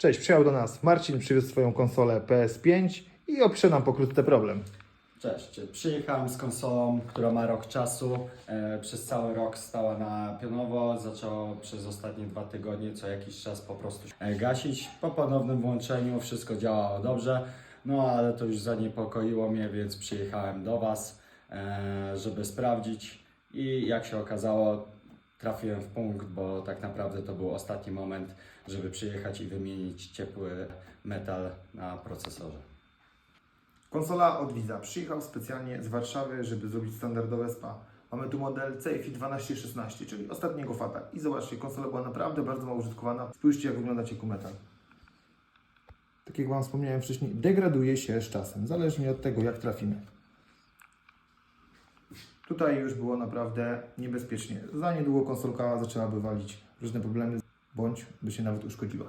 Cześć, przyjechał do nas Marcin, przywiózł swoją konsolę PS5 i opisze nam pokrótce problem. Cześć, przyjechałem z konsolą, która ma rok czasu. E, przez cały rok stała na pionowo, zaczęło przez ostatnie dwa tygodnie co jakiś czas po prostu e, gasić. Po ponownym włączeniu wszystko działało dobrze, no ale to już zaniepokoiło mnie, więc przyjechałem do Was, e, żeby sprawdzić i jak się okazało, trafiłem w punkt, bo tak naprawdę to był ostatni moment, żeby przyjechać i wymienić ciepły metal na procesorze. Konsola od Widza. Przyjechał specjalnie z Warszawy, żeby zrobić standardowe SPA. Mamy tu model CFI 1216, czyli ostatniego fata. I zobaczcie, konsola była naprawdę bardzo mało użytkowana. Spójrzcie, jak wygląda ciekumetal. Tak jak Wam wspomniałem wcześniej, degraduje się z czasem, zależnie od tego, jak trafimy. Tutaj już było naprawdę niebezpiecznie. Za niedługo konsolka zaczęłaby walić różne problemy, bądź by się nawet uszkodziła.